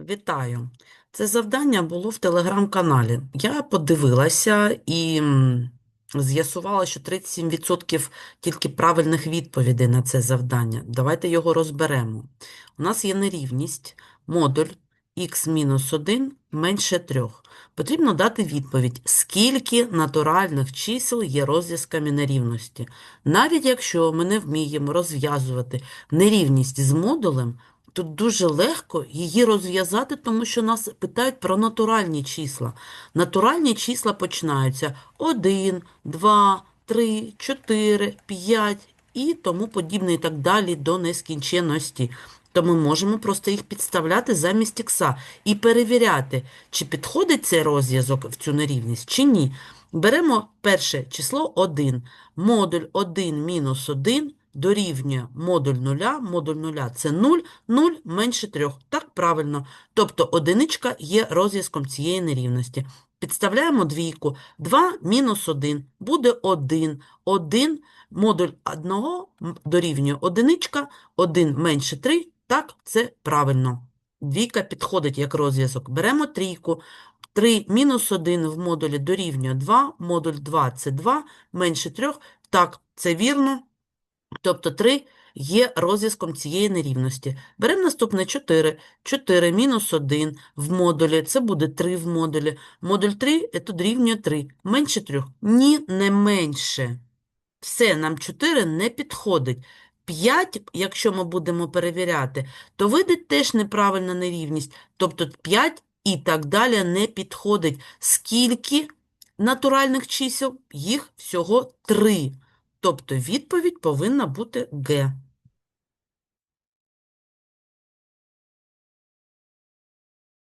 Вітаю! Це завдання було в телеграм-каналі. Я подивилася і з'ясувала, що 37% тільки правильних відповідей на це завдання. Давайте його розберемо. У нас є нерівність, модуль х-1 менше 3. Потрібно дати відповідь, скільки натуральних чисел є розв'язками нерівності. Навіть якщо ми не вміємо розв'язувати нерівність з модулем, Тут дуже легко її розв'язати, тому що нас питають про натуральні числа. Натуральні числа починаються 1, 2, 3, 4, 5 і тому подібне і так далі до нескінченності. То ми можемо просто їх підставляти замість ікса і перевіряти, чи підходить цей розв'язок в цю нерівність, чи ні. Беремо перше число 1. Модуль 1 мінус 1 дорівнює модуль 0, модуль 0 – це 0, 0 менше 3. Так, правильно. Тобто одиничка є розв'язком цієї нерівності. Підставляємо двійку. 2 мінус 1 буде 1. 1 модуль 1 дорівнює одиничка, 1 менше 3. Так, це правильно. Двійка підходить як розв'язок. Беремо трійку. 3 мінус 1 в модулі дорівнює 2, модуль 2 – це 2, менше 3. Так, це вірно. Тобто 3 є розв'язком цієї нерівності. Беремо наступне 4. 4 мінус 1 в модулі, це буде 3 в модулі. Модуль 3 – це дорівнює 3. Менше 3. Ні, не менше. Все, нам 4 не підходить. 5, якщо ми будемо перевіряти, то вийде теж неправильна нерівність. Тобто 5 і так далі не підходить. Скільки натуральних чисел? Їх всього 3. Тобто відповідь повинна бути Г.